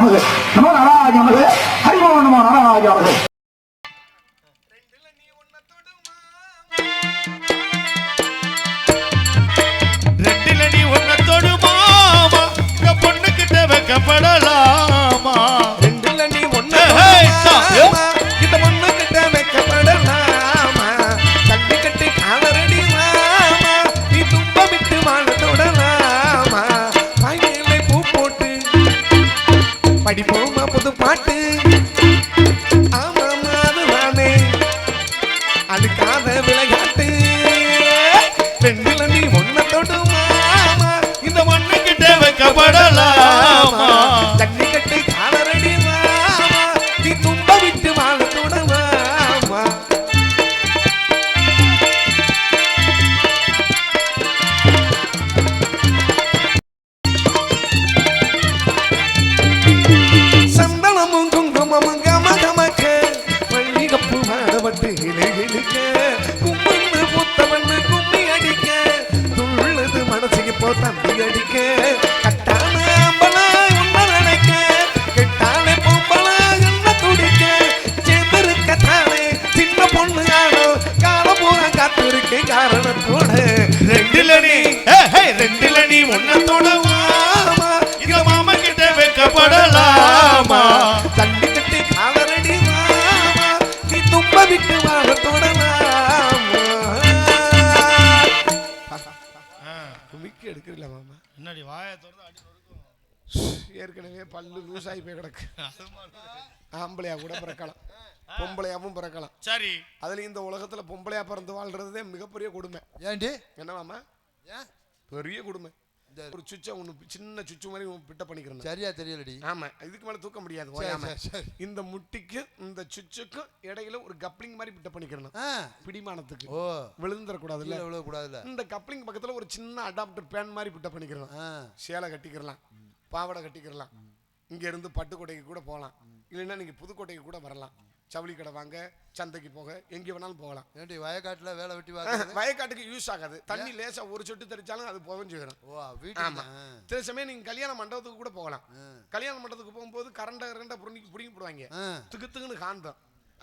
நமது நமோ நாராஜ நமது ஹரிமோ நமோ நாராஜ நமது ரெட்டில நீ ஒன்ன பொண்ணு கிட்ட பல்லு லூசாகி போய் கிடக்கு. ஆம்பளையா கூட பிறக்கலாம். பொம்பளையாவும் பிறக்கலாம். சரி. அதுல இந்த உலகத்துல பொம்பளையா பிறந்து வாழ்றதே மிகப்பெரிய கொடுமை. ஏண்டி என்ன மாமா? ஏன்? பெரிய கொடுமை. ஒரு சுச்சை ஒண்ணு சின்ன சுச்சு மாதிரி பிட்ட பண்ணிக்கிறேன் சரியா தெரியலடி. ஆமா. இதுக்கு மேல தூக்க முடியாது. இந்த முட்டிக்கு இந்த சுச்சுக்கும் இடையில ஒரு கப்ளிங் மாதிரி பிட்ட பண்ணிக்கிறணும் ஆ. பிடிமானத்துக்கு. ஓ. விழுந்துடக்கூடாதுல்ல கீழே விழக்கூடாதுல்ல இந்த கப்ளிங் பக்கத்துல ஒரு சின்ன அடாப்டர் பேன் மாதிரி பிட்ட பண்ணிக்கிறணும் ஆ. சேலை கட்டிக்கிறலாம். பாவாடை கட்டிக்கிறலாம். இங்க இருந்து பட்டுக்கோட்டைக்கு கூட போகலாம். இல்லைன்னா நீங்க புதுக்கோட்டைக்கு கூட வரலாம். ஜவுளி கடை வாங்க சந்தைக்கு போக எங்க வேணாலும் போகலாம். ஏண்டி வயக்காட்டுல வேலை வெட்டி வயக்காட்டுக்கு யூஸ் ஆகாது. தண்ணி லேசா ஒரு சொட்டு தெளிச்சாலும் அது புகஞ்சு வரும் ஓ ஆமா. வீட்டுக்கு சில சமயம் நீங்க கல்யாண மண்டபத்துக்கு கூட போகலாம். கல்யாண மண்டபத்துக்கு போகும்போது கரண்ட கரண்ட புடுங்கி புடுங்கி போடுவாங்க. திக்கு திக்குன்னு காந்தம்.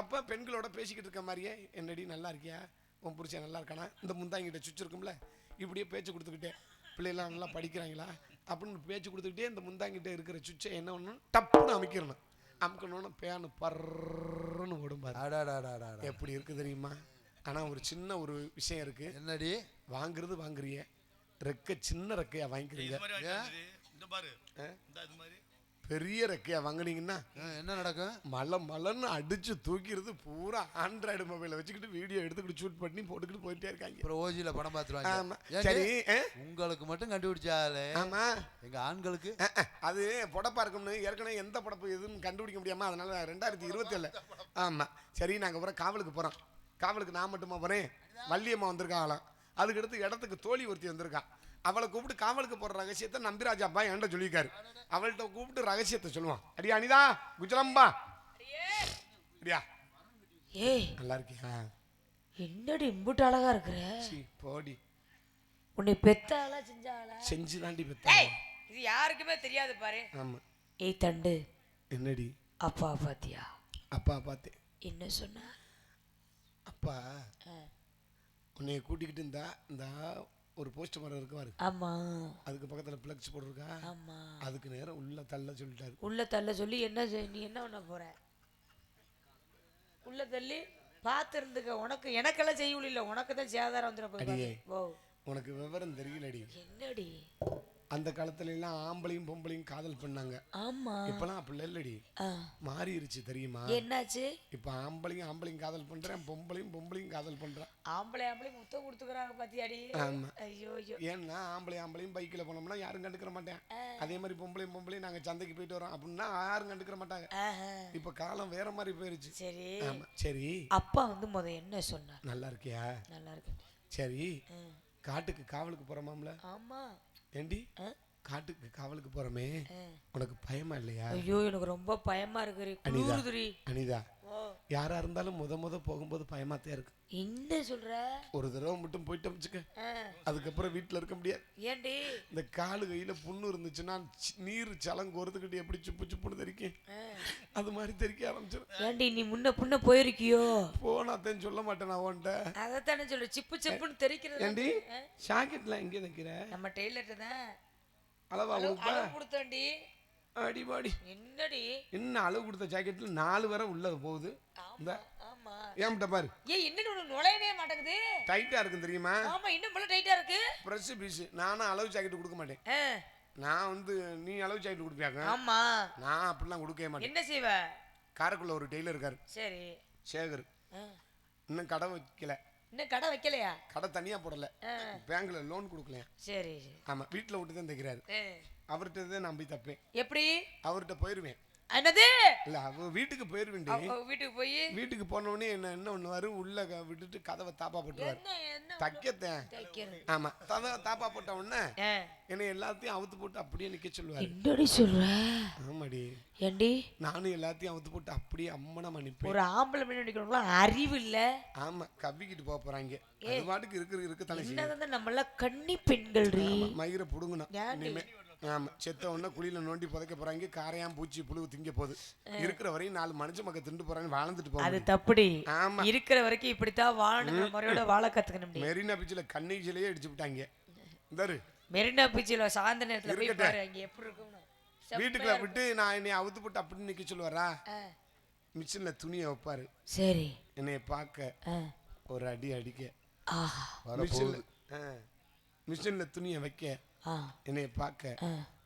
அப்ப பெண்களோட பேசிக்கிட்டு இருக்க மாதிரியே என்னடி நல்லா இருக்கியா? உன் புருஷன் நல்லா இருக்கானா? இந்த முந்தாங்கிட்ட சுச்சு இருக்கும்ல? இப்படியே பேச்சு கொடுத்துக்கிட்டே. பிள்ளைலாம் நல்லா படிக்கிறாங்களா? அப்படின்னு பேச்சு கொடுத்துக்கிட்டே இந்த முந்தாங்கிட்ட இருக்கிற சுச்சை என்ன பண்ணணும்? டப்புன்னு அமைக்கிறணும் அமுக்கணும்னு பேனு பர்றன்னு ஓடும் பாரு. அடாடாடாடா எப்படி இருக்கு தெரியுமா? ஆனா ஒரு சின்ன ஒரு விஷயம் இருக்கு. என்னடி? வாங்குறது வாங்குறிய. ரெக்க சின்ன ரெக்கையா வாங்கிக்கிறீங்க. பெரிய ரெக்கையா வாங்குனீங்கன்னா என்ன நடக்கும்? மலை மலைன்னு அடிச்சு தூக்கிறது பூரா ஆண்ட்ராய்டு மொபைலை வச்சுக்கிட்டு வீடியோ எடுத்துக்கிட்டு ஷூட் பண்ணி போட்டுக்கிட்டு போயிட்டே இருக்காங்க. அப்புறம் ஓஜில படம் பார்த்துருவாங்க. சரி? உங்களுக்கு மட்டும் கண்டுபிடிச்சாலே ஆமா. எங்க ஆண்களுக்கு? அது புடப்பா இருக்கும்னு ஏற்கனவே எந்த படப்பு எதுன்னு கண்டுபிடிக்க முடியாம அதனால ரெண்டாயிரத்தி இருபத்தி ஏழு ஆமா. சரி நாங்க போறோம் காவலுக்கு போறோம். காவலுக்கு நான் மட்டுமா போறேன்? வள்ளியம்மா வந்திருக்காங்களாம் அதுக்கடுத்து இடத்துக்கு தோழி ஒருத்தி வந்திருக்கா. அவளை கூப்பிட்டு காவலுக்கு போற ரகசியத்தை நம்பிராஜா அப்பா என்கிட்ட சொல்லியிருக்காரு. அவள்கிட்ட கூப்பிட்டு ரகசியத்தை சொல்லுவான். அடியா அனிதா குஜலம்பா அடியா. ஏய். நல்லா இருக்கியா? என்னடி இம்புட்டு அழகா இருக்கிற? போடி. உன்னை பெத்த ஆளா செஞ்ச தாண்டி பெத்த இது யாருக்குமே தெரியாது பாரு. ஆமா. ஏய் தண்டு. என்னடி? அப்பா பாத்தியா? அப்பா பார்த்தேன் என்ன சொன்ன? அப்பா ஆ. உன்னைய கூட்டிக்கிட்டு இருந்தா இந்த ஒரு போஸ்ட் மரம் இருக்கு பாரு. ஆமா. அதுக்கு பக்கத்துல பிளக்ஸ் போட்டிருக்கா. ஆமா. அதுக்கு நேரம் உள்ள தள்ள சொல்லிட்டாரு. உள்ள தள்ள சொல்லி என்ன நீ என்ன பண்ண போற? உள்ள தள்ளி பார்த்து இருந்துக்க உனக்கு எனக்கெல்லாம் செய்ய இல்ல. உனக்கு தான் சேதாரம் வந்துட. போய் உனக்கு விவரம் தெரியலடி. என்னடி? அந்த காலத்துல எல்லாம் ஆம்பளையும் பொம்பளையும் காதல் பண்ணாங்க. ஆமா. இப்பெல்லாம் அப்படி இல்லடி. மாறிடுச்சு தெரியுமா? என்னாச்சு? இப்ப ஆம்பளையும் ஆம்பளையும் காதல் பண்றேன் பொம்பளையும் பொம்பளையும் காதல் பண்றேன். ஆம்பளை ஆம்பளை முத்தம் கொடுத்துக்கிறாங்க பாத்தியாடி? ஆமா. ஐயோ ஐயோ ஏன்னா ஆம்பளை ஆம்பளையும் பைக்கில் போனோம்னா யாரும் கண்டுக்கிற மாட்டேன். அதே மாதிரி பொம்பளையும் பொம்பளையும் நாங்க சந்தைக்கு போயிட்டு வரோம் அப்படின்னா யாரும் கண்டுக்கிற மாட்டாங்க. இப்ப காலம் வேற மாதிரி போயிருச்சு. சரி. ஆமா. சரி. அப்பா வந்து முத என்ன சொன்னார்? நல்லா இருக்கியா? நல்லா இருக்கு சரி. காட்டுக்கு காவலுக்கு போறோமாம்ல ஆமா. ஏண்டி? காட்டுக்கு காவலுக்கு போறோமே. உனக்கு பயமா இல்லையா? ஐயோ எனக்கு ரொம்ப பயமா இருக்கு அனிதா அனிதா யாரா இருந்தாலும் முத முத போகும்போது பயமாத்தான் இருக்கு. என்ன சொல்ற? ஒரு தடவை மட்டும் போயிட்டு வச்சுக்க அதுக்கப்புறம் வீட்டில் இருக்க முடியாது. ஏண்டி? இந்த காலு கையில புண்ணு இருந்துச்சுன்னா நீர் சலம் கோர்த்துக்கிட்டு எப்படி சுப்பு சுப்புன்னு தெரிக்கும். அது மாதிரி தெரிக்க ஆரம்பிச்சிடும் ஏண்டி நீ முன்ன புண்ண போயிருக்கியோ? போனாத்தேன்னு சொல்ல மாட்டேன் நான் உன்ட்ட அதைத்தானே சொல்ற சிப்பு சிப்புன்னு தெரிக்கிறது. ஏண்டி ஷாக்கெட்ல எங்கே தைக்கிற நம்ம டெய்லர்ட்ட தான். அளவா கொடுத்தோண்டி அடிபாடி என்னடி? இன்னும் அளவு கொடுத்த ஜாக்கெட்ல நாலு வரை உள்ள போகுது. இந்த. ஏன்ட்ட பாரு. ஏய் என்னடி உனக்கு நுழையவே மாட்டேங்குது. டைட்டா இருக்கும் தெரியுமா? ஆமா இன்னும் போல டைட்டா இருக்கு. ப்ரெஷ் பீஸ் நானும் அளவு ஜாக்கெட் கொடுக்க மாட்டேன். நான் வந்து நீ அளவு ஜாக்கெட் கொடுப்பியாங்க ஆமா. நான் அப்படிலாம் கொடுக்கவே மாட்டேன். என்ன செய்வ? காரைக்குள்ள ஒரு டெய்லர் இருக்காரு. சரி. சேகர். இன்னும் கடை வைக்கல. இன்னும் கடை வைக்கலையா? கடை தனியா போடல. பேங்க்ல லோன் கொடுக்கலையா? சரி ஆமா வீட்டில் விட்டு தான் தைக்கிறாரு. அவர்கிட்ட தான் நான் போய் தப்பேன். எப்படி? அவர்கிட்ட போயிருவேன். என்னது? இல்ல அவ வீட்டுக்கு போயிருவேன் அவ வீட்டுக்கு போய்? வீட்டுக்கு போன உடனே என்ன என்ன பண்ணுவாரு? உள்ள க- விட்டுட்டு கதவை தாப்பா என்ன தைக்கத்தேன். ஆமா. கதவை தாப்பா போட்ட உடனே. என்னை எல்லாத்தையும் அவுத்து போட்டு அப்படியே நிக்க சொல்லுவாரு. என்னடி சொல்ற? ஆமாடி. ஏண்டி? நானும் எல்லாத்தையும் அவுத்து போட்டு அப்படியே அம்மனமா நிப்பேன் ஒரு ஆம்பளை மணி நினைக்கிறவங்களாம் அறிவு இல்ல? ஆமா கவ்விக்கிட்டு போக போறாங்க. அது பாட்டுக்கு இருக்கிற இருக்க தலை என்னதான் நம்மளாம் கன்னி பெண்கள் மயிரை புடுங்கணும் ஏன்டி? இனிமே ஆமா செத்த உடனே குழியில நோண்டி புதைக்க போறாங்க காரையான் பூச்சி புழு திங்க போகுது. இருக்கிற வரையும் நாலு மனுஷ மக்கள் திண்டு போறாங்க வாழ்ந்துட்டு அது போவாங்க தப்புடி. ஆமா. இருக்கிற வரைக்கும் இப்படித்தான் வாழணுங்கிற முறையோட வாழ முடியும் மெரினா பீச்சில் கண்ணீச்சிலேயே அடிச்சு விட்டாங்க. இந்தாரு மெரினா பீச்சில் சாயந்தர நேரத்துல போய் இருக்கட்டும். பாரு அங்க எப்படி இருக்கும்னு. செம்மையா வீட்டுக்குள்ள விட்டு நான் என்னை அவுத்து போட்டு அப்படின்னு நிக்க சொல்லுவாரா? மிஷின்ல துணியை வைப்பாரு. சரி. என்னைய பார்க்க. ஒரு அடி அடிக்க. மிஷின்ல மிஷின்ல துணியை வைக்க. என்னைய பார்க்க.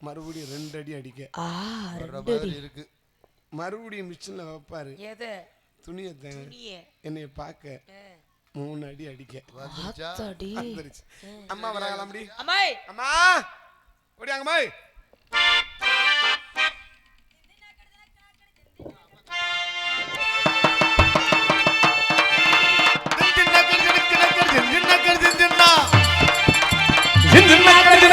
மறுபடியும் ரெண்டு அடி அடிக்க. ஆ வர்ற ரெண்டு அடி மாதிரி இருக்கு. மறுபடியும் மிஷின்ல வைப்பாரு. எது? துணியை என்னைய பார்க்க. மூணு அடி அடிக்க. அம்மா வராங்களாம் அப்படி அம்மாய்! அம்மா! ஓடியாங்க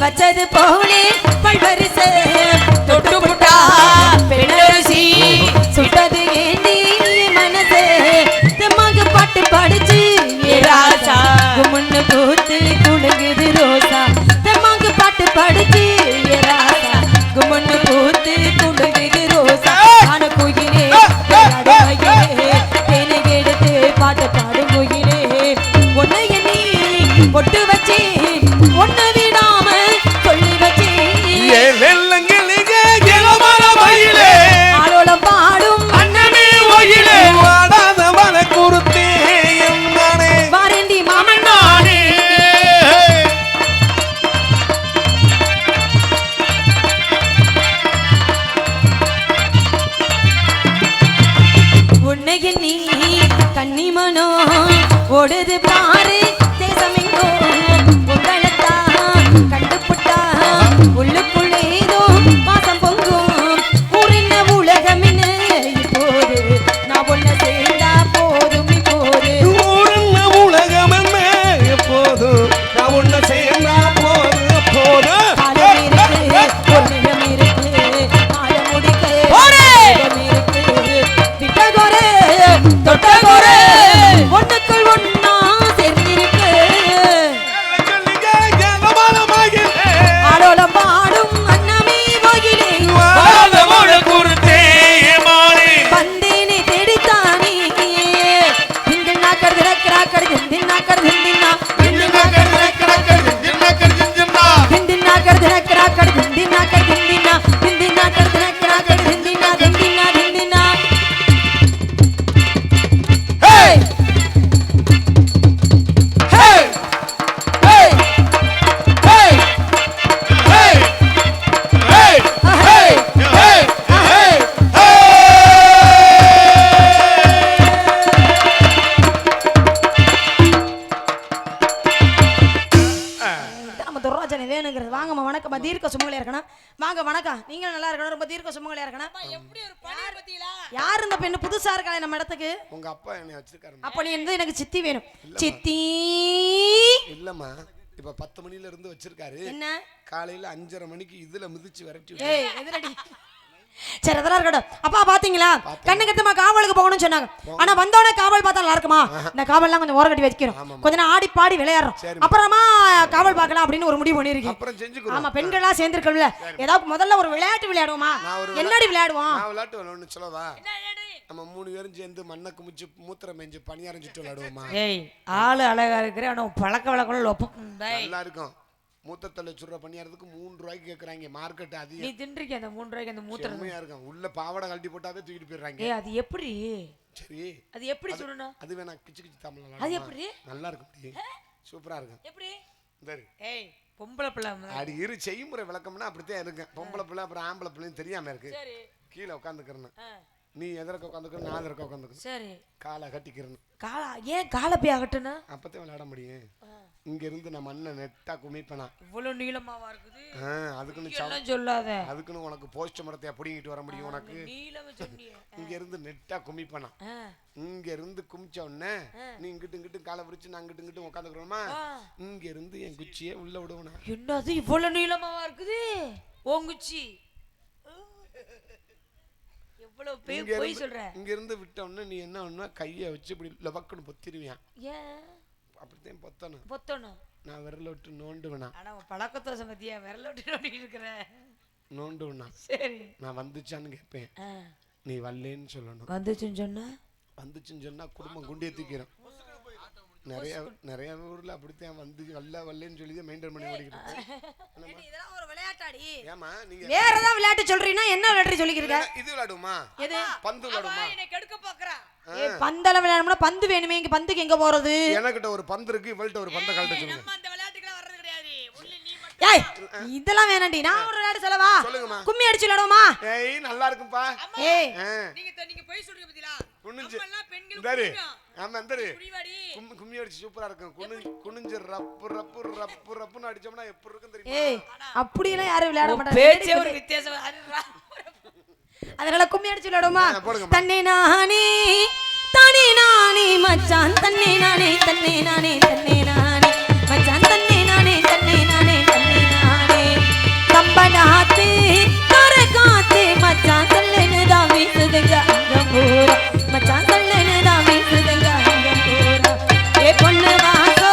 வச்சது போலே பல்வரிச தொட்டு புட்டா பெண்ணரசி சுட்டது ஏண்டி மனசு. தெம்மாக பாட்டு படிச்சு ஏ ராசா குமுன்னு கூத்து குடுங்குது ரோசா. தெம்மாக பாட்டு படிச்சு ராசா குமுன்னு கூத்து குடுங்குது ரோசா. ஆன குயிலே தேனை எடுத்து பாட்டு பாடும் குயிலே. ஒன்னு எண்ணி பொட்டு வச்சு உள்ளுக்கு தீர்க்க சுமங்கலியா இருக்கணும்? யார் இந்த பெண்ணு புதுசா இருக்காளே நம்ம இடத்துக்கு? உங்க அப்பா என்னை வச்சிருக்காரு அப்ப நீ வந்து எனக்கு சித்தி வேணும். சித்தி! இல்லம்மா. இப்ப பத்து மணில இருந்து வச்சிருக்காரு. என்ன? காலையில அஞ்சரை மணிக்கு இதுல மிதிச்சு விரட்டி எதிரடி. சரி அதெல்லாம் இருக்கட்டும். அப்பா பாத்தீங்களா? கண்ணு கட்டுமா காவலுக்கு போகணும்னு சொன்னாங்க. ஆனா வந்தோடனே காவல் பார்த்தா நல்லா இருக்குமா? இந்த காவல்லாம் கொஞ்சம் ஓர கட்டி வைக்கிறோம் கொஞ்ச நேரம் ஆடி பாடி விளையாடுறோம். அப்புறமா காவல் பார்க்கலாம் அப்படின்னு ஒரு முடிவு பண்ணிருக்கேன் அப்புறம் செஞ்சுக்கிறோம். ஆமா பெண்களா சேர்ந்துருக்கல ஏதாவது முதல்ல ஒரு விளையாட்டு விளையாடுவோமா? என்னடி விளையாடுவோம்? நான் விளையாட்டு ஒன்று சொல்லவா? நம்ம மூணு பேரும் சேர்ந்து மண்ணை குமிச்சு மூத்திரம் மேஞ்சு பணியாரஞ்சிட்டு விளையாடுவோமா? ஏய் ஆளு அழகா இருக்கிற ஆனா பழக்க வழக்கம் ஒப்பம் நல்லா இருக்கும். மூத்தத்தள்ள சுடுற பணியாரத்துக்கு மூணு ரூபாய்க்கு கேட்குறாங்க மார்க்கெட் நீ அதிகம் தின்றிருக்க அந்த மூணு ரூபாய்க்கு அந்த மூத்திரம் செம்மையா இருக்கும் உள்ள பாவாடை கழட்டி போட்டாவே தூக்கிட்டு போயிடுறாங்க. அது எப்படி? சரி. அது எப்படி சொல்லணும் அது வேணா கிச்சு கிச்சு தமிழ் அது எப்படி? நல்லா இருக்கும். டி. சூப்பரா இருக்கும். எப்படி? இந்த இரு. ஏய் பொம்பளை பிள்ளை. அடி இரு செய்முறை விளக்கம்னா அப்படித்தான் இருக்கேன். பொம்பளை பிள்ளை அப்புறம் ஆம்பளை பிள்ளைன்னு தெரியாம இருக்கு. சரி. கீழே உட்காந்துக்கிறேன் ஆ, நீ எதிர்க்க உட்காந்துக்கணும் நான் எதிர்க்க உட்காந்துக்கணும் சரி. காலை கட்டிக்கிறணும் காலா ஏன் காலை போய் ஆகட்டும்னா அப்பதான் விளையாட முடியும். இங்க இருந்து நம்ம அண்ணன் நெட்டா குமிப்பனா. இவ்வளவு நீளமாவா இருக்குது? ஆ, அதுக்குன்னு சொல்லாத? அதுக்குன்னு உனக்கு போஸ்ட் மரத்தையா பிடிங்கிட்டு வர முடியும் உனக்கு. இங்க இருந்து நெட்டா குமிப்பனா. ஆ, இங்க இருந்து குமிச்ச உடனே நீ இங்கிட்டு இங்கிட்டு காலை விரிச்சு நான் இங்கிட்டு இங்கிட்டு உட்காந்துக்கிறோமா? ஆ. இங்க இருந்து என் குச்சியே உள்ள விடுவனா என்னது இவ்வளவு நீளமாவா இருக்குது? ஓங்குச்சி எவ்வளவு போய் சொல்ற? இங்க இருந்து விட்ட உடனே நீ என்ன பண்ணுவ கையை வச்சு இப்படி லபக்குன்னு பொத்திருவியான் ஏன் அப்படித்தான் பொத்தணும். பொத்தணும். நான் விரல விட்டு நோண்டுவேனா. ஆனா உன் பழக்கத்தோசை பத்தியா விரல விட்டு நோண்டிட்டு இருக்கிற. நோண்டுவேனா. சரி. நான் வந்துச்சான்னு கேட்பேன். நீ வரலேன்னு சொல்லணும். வந்துச்சுன்னு சொன்னா? வந்துச்சுன்னு சொன்னா குடும்பம் குண்டிய தூக்கிறோம் நிறைய நிறைய ஊர்ல அப்படித்தான் வந்து வல்ல வல்லேன்னு சொல்லி தான் மெயின்டைன் பண்ணி ஓடிக்கிட்டு. இதெல்லாம் ஒரு விளையாட்டாடி. ஏமா நீங்க வேற ஏதாவது விளையாட்டு சொல்றீங்கன்னா என்ன விளையாட்டு சொல்லிக்கிறீங்க இது விளையாடுமா எது? பந்து விளையாடுமா என்னை கெடுக்க பாக்குறா ஏய், பந்தெல்லாம் விளையாடணும்னா பந்து வேணுமே இங்க பந்துக்கு எங்க போறது? எனக்கிட்ட ஒரு பந்து இருக்கு இவள்கிட்ட ஒரு பந்தை கழட்ட சொல்லுங்க. நம்ம அந்த விளையாட்டுக்கெல்லாம் வர்றது கிடையாது. ஒண்ணு நீ மட்டும் ஏய் இதெல்லாம் வேணாண்டி நான் ஒரு விளையாட்டு சொல்லவா? சொல்லுங்கம்மா. கும்மி அடிச்சு விளையாடுவோமா? ஏய் நல்லா இருக்கும்பா. ஏய். நீங்க நீங்க போய் சொல்றீங்க நம்ம எல்லாம் பெண்கள். ஆமா குனிவாடி கும்மி அடிச்சு சூப்பரா இருக்கும். குனி குனிஞ்சு ரப்பு ரப்பு ரப்பு ரப்புன்னு அடிச்சோம்னா எப்படி இருக்கும் தெரியுமா? ஏய் அப்படியெல்லாம் யாரும் விளையாட மாட்டாங்க. பேச்சே ஒரு வித்தியாசம். அதனால கும்மி அடிச்சு விளையாடுமா. தன்னை நானே தானே நானே மச்சான். தன்னை நானே தன்னை நானே தன்னை நானே மச்சான். தன்னை நானே தன்னை நானே தன்னை நானே. கம்பனாத்து காத்து மச்சான். தள்ளனு தான் வீசுதுங்க மச்சான் தள்ளனு தான் ஏ பொண்ணு வாசம்